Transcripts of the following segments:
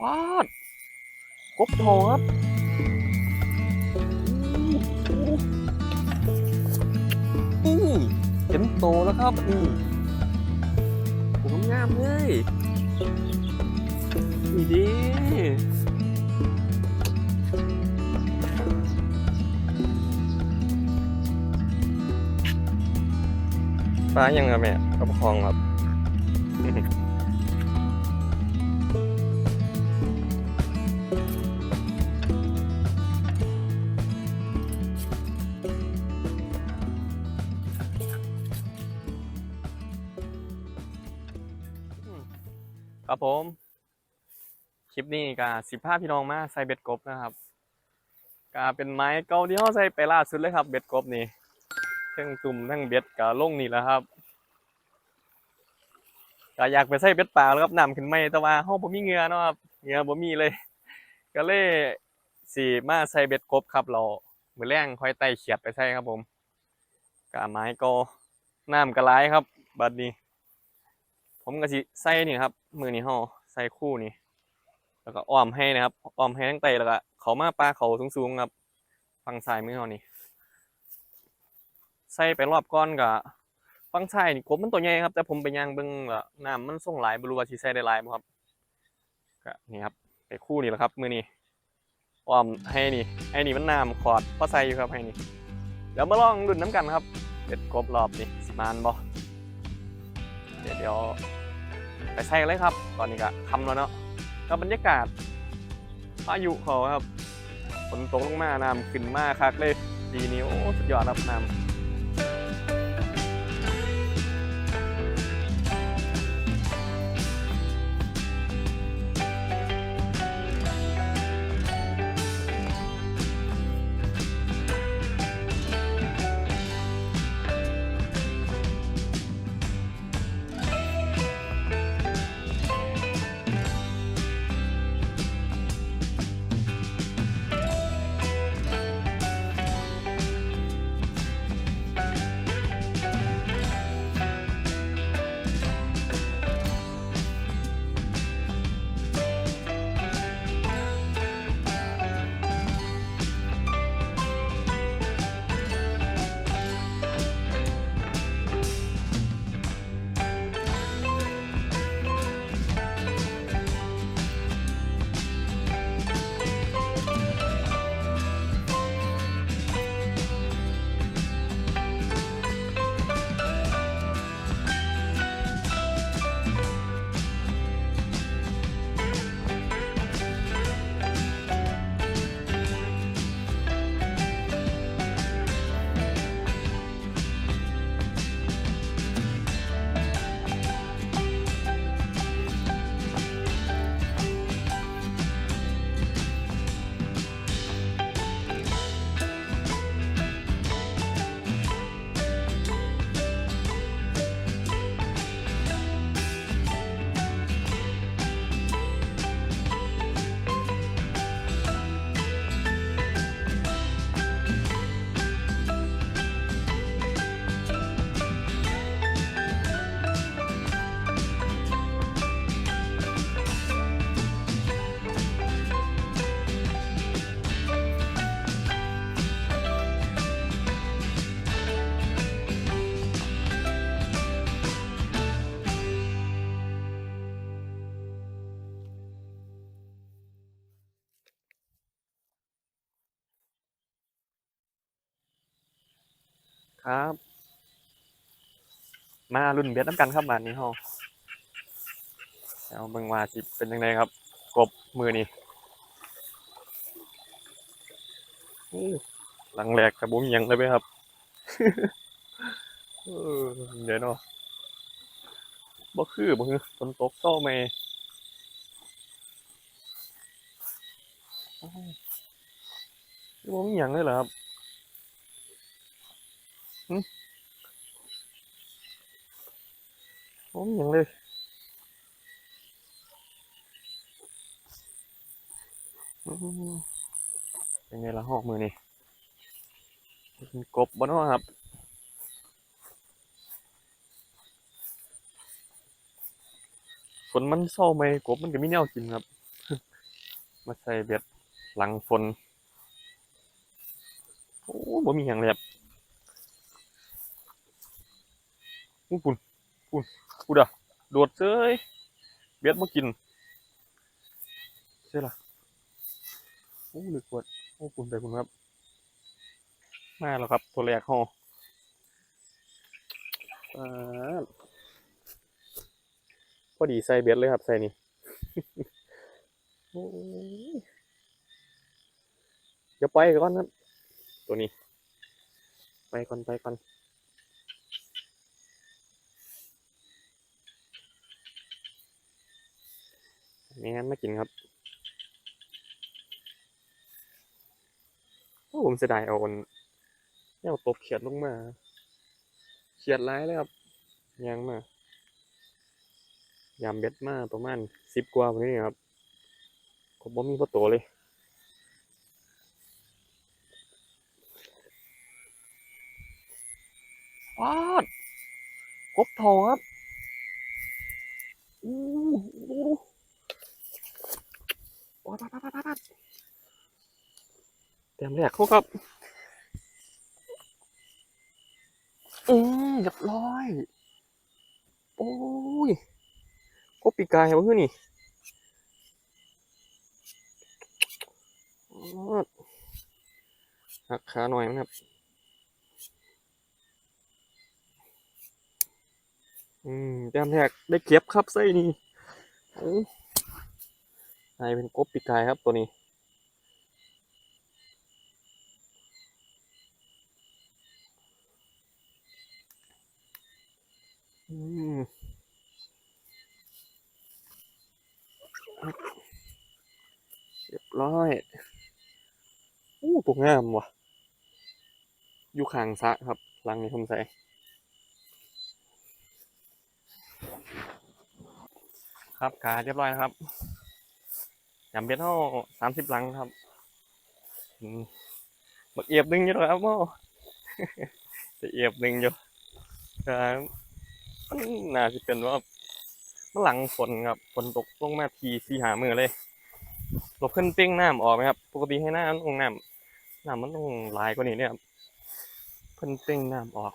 ป๊าดกบทองครับนี่เห็นโตแล้วครับนี่ผมงามเลยนี่ดีปลายังครับแม่กระพองครับ ครับผม คลิปนี้ก็สิบห้าพี่น้องมาใส่เบ็ดกบนะครับก็เป็นไม้เก่าที่เขาใส่ไปล่าสุดเลยครับ เบ็ดกบนี่ทั้งตุ่มทั้งเบ็ดก็ลงนี่แหละครับก็อยากไปใส่เบ็ดป่าแล้วครับน้ำขึ้นไม่แต่ว่าห้องผมมีเงือเนาะครับเงือผมมีเลย ก็เลยสี่มาใส่เบ็ดกบครับ เรามือแรงค่อยไต่เขียดไปใส่ครับผมกาไม้เก็น้ำกระไรครับ บัดนี้ ผมก็สิใส่นี่ครับ มือนี่ห่อใส่คู่นี่ แล้วก็อ้อมให้นะครับอ้อมให้ตั้งแต่แล้วก็เขามาปลาเขาสูงๆครับฝั่งซ้ายมือเฮานี่ใส่ไปรอบก้อนกับฝั่งซ้ายนี่กบมันตัวใหญ่ครับ แต่ผมไปย่างเบิ่งว่าน้ำมันส่งหลายบรูว่าสิใส่ได้หลายบ่ครับก็นี่ครับไปคู่นี่แหละครับ มือนี่อ้อมให้นี่ให้นี่มันน้ำขอดพอใส่อยู่ครับให้นี่เดี๋ยวมาลองดุนน้ำกันครับเป็ดกบรอบนี่สิมานบ่เดี๋ยวเดี๋ยว ไปใส่กันเลยครับ ตอนนี้ก็คำแล้วเนาะก็บรรยากาศพายุเขาครับฝนตกลงมาน้ำขึ้นมากคักเลยปีนี้โอ้สุดยอดครับน้ำ ครับ มารุ่นเบ็ดน้ำกันครับบานนี้เฮาเอาเบิ่งว่าสิเป็นยังไงครับ กบมือนี่หลังแหลกกระบุ้มยังเลยไหมครับเดี๋ยวเนาะบ่คือบ่คือฝนตกเศร้าไหมอ้าวนี่บ่มีหยังเลยเหรอครับ หึบ่มีหยังเลยเป็นไงละหอกมือนี่เป็นกบบ่เนาะครับฝนมันเศร้าไหมกบมันก็มีแนวกินครับ มาใส่เบ็ดหลังฝน โอ้บ่มีอย่างเลยครับ อู้ปุ่นปุ่นปุ่นอะโดดเซ้ยเบ็ดมากินใช่ล่ะโอ้ลึกกว่าโอ้ปุ่นไปปุ่นครับมาแล้วครับ ตัวแรกห่ออ่าพอดีใส่เบ็ดเลยครับใส่นี่อยเดี๋ยวไปก่อนครับ ตัวนี้ ไปก่อนไปก่อน ไม่งั้นไม่กินครับโอ้ผมเสียดายเอาอนเนี่ยตบเขียดลงมา เขียดร้ายเลยครับยังมายามเบ็ดมาประมาณสิบกว่าวันนี้ครับผมบ่มีพ่อโตเลยปาดกบทองครับอู้ดูปาดปาดปาดปาดปาด เตรียมแรกเขาครับ อืมเรียบร้อย โอ้ยกบปีกายเหรอเพื่อนนี่หักขาหน่อยนะครับ อืมแต้มแรกได้เก็บครับไส้นี่ โอ้นายเป็นกบปีกายครับตัวนี้เรียบร้อยอู้ตัวงามว่ะ อยู่ข้างสะครับลังนี้ผมใส่ครับกาเรียบร้อยนะครับ ยำเบ็ดเท่าสามสิบลังครับอืมบักเอียบหนึ่งอยู่แล้วครับโม่จะเอียบหนึ่งอยู่ครับน่าจะเป็นว่าเมันหลังฝนครับฝนตกลงมาทีสี่หามือเลยหลบขึ้นเป้งน้ำออกไหมครับ ปกติให้น้ำลงน้ำน้ำมันต้องลายกว่านี้เนี่ยครับเพิ่นเป้งน้ำออก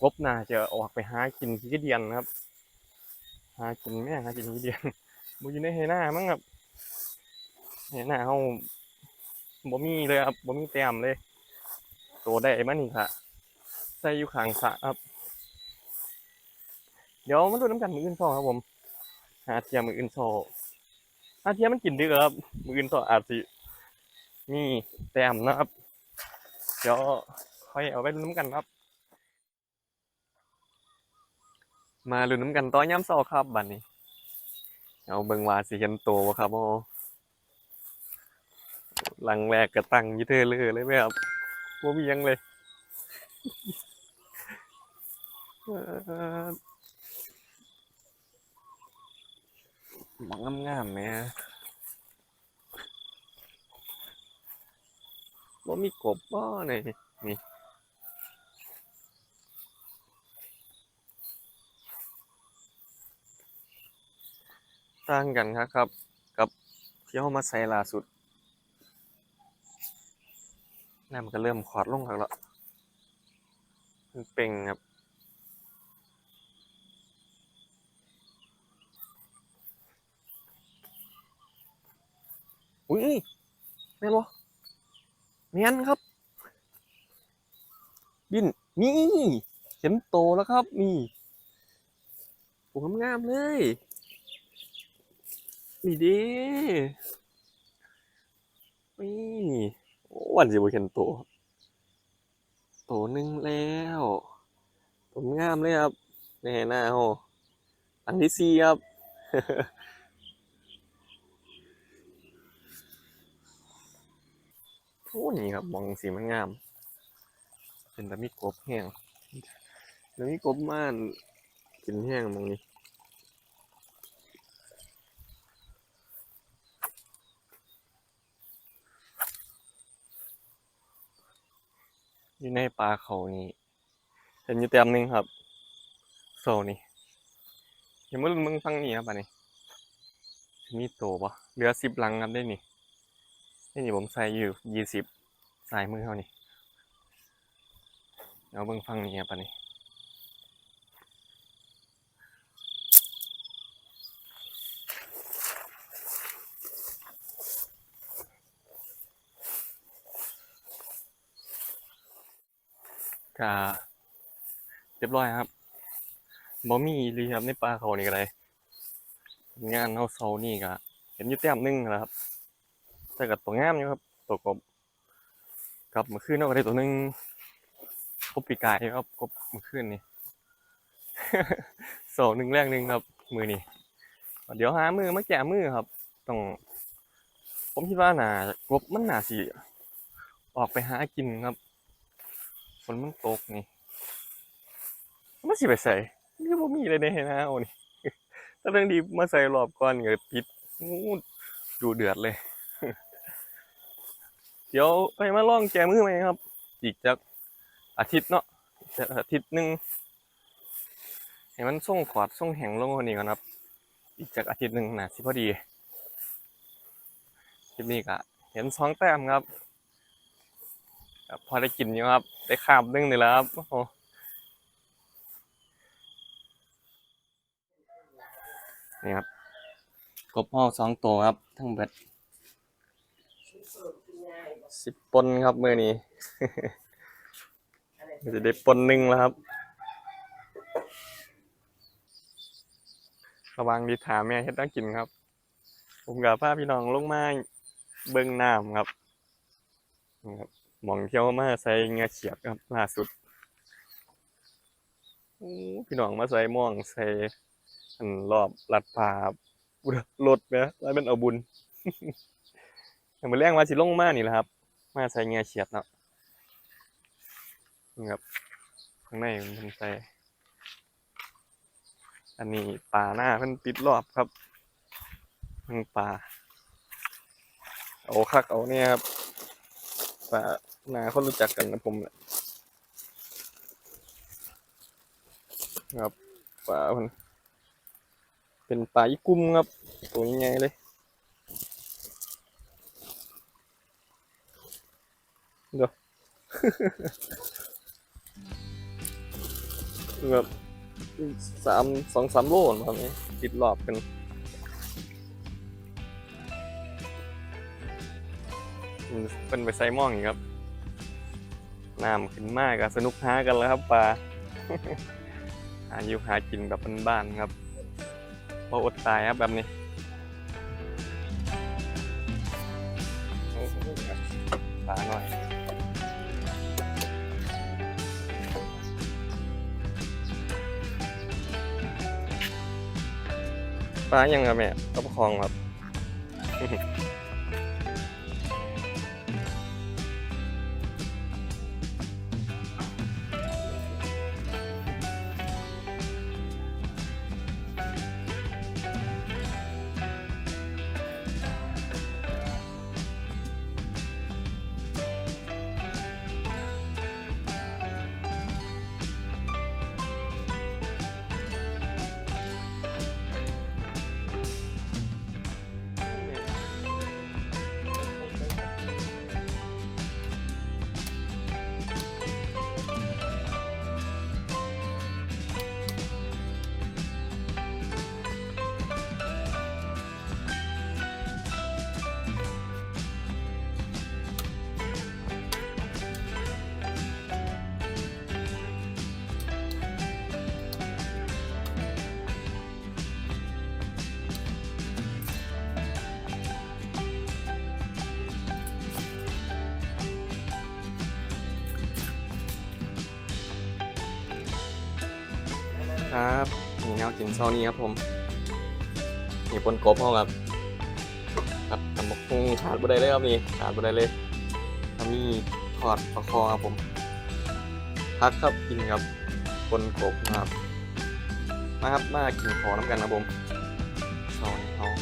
กบน่าจะออกไปหากินขี้เดียนครับ หากินแม่หากินขี้เดียนบ่อยู่ในไหหน้ามั้งครับ ไหหน้าเฮาบ่มีเลยครับบ่มีแต้มเลยโตได้มานี่ค่ะใส่อยู่ข้างสะครับ เดี๋ยวมาดูน้ำกันมืออื่นซอครับผมหาเทียมมืออื่นซอหาเทียมมันกินดึกครับมืออื่นซออาจสิมีแต้มนะครับ เดี๋ยวค่อยเอาไปลุ้นำกันครับ มาลุ้นน้ำกันตอนย่ำเช้าครับบัดนนี้ เอาเบิ่งว่าสิเห็นตบ่ครับโอ้ หลังแรกก็ตั้งยี่เทอเลยเลยไหมครับบ่มียังเลยมังงามๆแหมบ่มีกบบ่นี่นี่ต่างกันครับครับ กับที่เฮามาใส่ล่าสุด น้ำมันก็เริ่มขอดลงครับแล้วมันเป่งครับอุ้ยแม่นบ่แม่นครับ บินนี่เห็นโตแล้วครับนี่โอ้งามเลย นี่ดินี่ วันสิบเห็นโตโตหนึ่งแล้วตัวงามเลยครับแน่หน้าโหอันที่สี่ครับโอ้นี่ครับมองสีมันงาม เป็นแต่มีกบแห้งแล้วมีกบม่านกินแห้งมองนี้ อยู่ในป่าเขานี่เห็นอยู่เต็มหนึงครับโซนี่ยังไม่รู้มึงฟังนี่ครับอันนี้มีโตปะเหลือสิบลังครับได้นี่ได้นี่ผมใส่อยู่ยี่สิบใส่มือเขานี่เอาเบิ่งฟังนี่ครับอันนี้ ก็เรียบร้อยครับบ่มีอีหลีครับในป่าเขานี่ก็ได้งานเฮาเซานี่ก็เห็นอยู่แต้มนึงแล้วครับแต่ก็ตัวงามอยู่ครับตัวกบกับเมื่อคืนเราก็ได้ตัวนึงกบปีกายครับกบเมื่อคืนนี่สองหนึ่งแรกหนึ่งครับ มือนี่เดี๋ยวหามือมาแกะมือครับต้องผมคิดว่าน่ากบมันน่าสิออกไปหากินครับ ฝนมันตกนี่มันสิไปใส่นี่บ่มีเลยในนะโอ้นี่ถ้าเรื่องดีมาใส่รอบก่อนก็ปิดงูดูเดือดเลย เดี๋ยวไปมาล่องแกมือไหมครับ อีกจากอาทิตย์เนาะอีกจากอาทิตย์หนึ่งให้มันส่งขอดส่งแห้งลงว่านี้ก่อนครับ อีกจากอาทิตย์หนึ่งนะสิพอดีคลิปนี้ก็เห็นสองแต้มครับ ก็พอได้กินอยู่ครับ ได้คาบหนึงนี่แล้วครับโอ้โหนี่ครับกบพ่อสองตัวครับ ทั้งเบ็ดสิบปนครับเมื่อนี้ จะได้ปนหนึ่งแล้วครับ ระวังดีถามแม่เฮ็ดต้องกินครับ ผมกับพาพี่น้องลงมาเบิ่งน้ำครับนี่ครับ มองเที่ยวมาใส่เงาเขียดครับล่าสุดอู้พี่น้องมาใส่หม่องใส่อันรอบลัดป่าครับอุ๊ยรถไหมแล้วเป็นเอาบุญอย่างมือแรงว่าสิลงมานี่แหละครับ มาใส่เงาเฉียดเนาะนี่ครับข้างในมันเป็นใส่อันนี้ปลาหน้าเพิ่นปิดรอบครับมันปลาเอาคักเอาเนี่ยครับปลาห น้าคนรู้จักกันนะผมแหละครับปลาเพิ่นเป็นปลาอีกุ้มครับตัวใหญ่เลยเดี๋ยวแบบสามสองสามโลนะครับนี่ติดรอบกันเป็นไปไซมองอีกครับ น้ำขึ้นมากอะสนุกหากันแล้วครับปลาหาอยู่หากินแบบบ้านๆครับพราะอดตายครับแบบนี้ปลาหน่อยปลายังครับแม่กระพองครับ ครับมีแนวกินเช้านี้ครับผมนี่ปนกบห้องครับ ครับตำบักหุ่งขาดบ่ได้เลยครับนี่ขาดบ่ได้เลยแล้วมีทอดปลาคอครับผม พักครับกินครับปนกบนะครับ มาครับมากินขอน้ำกันนะผมซอยทอง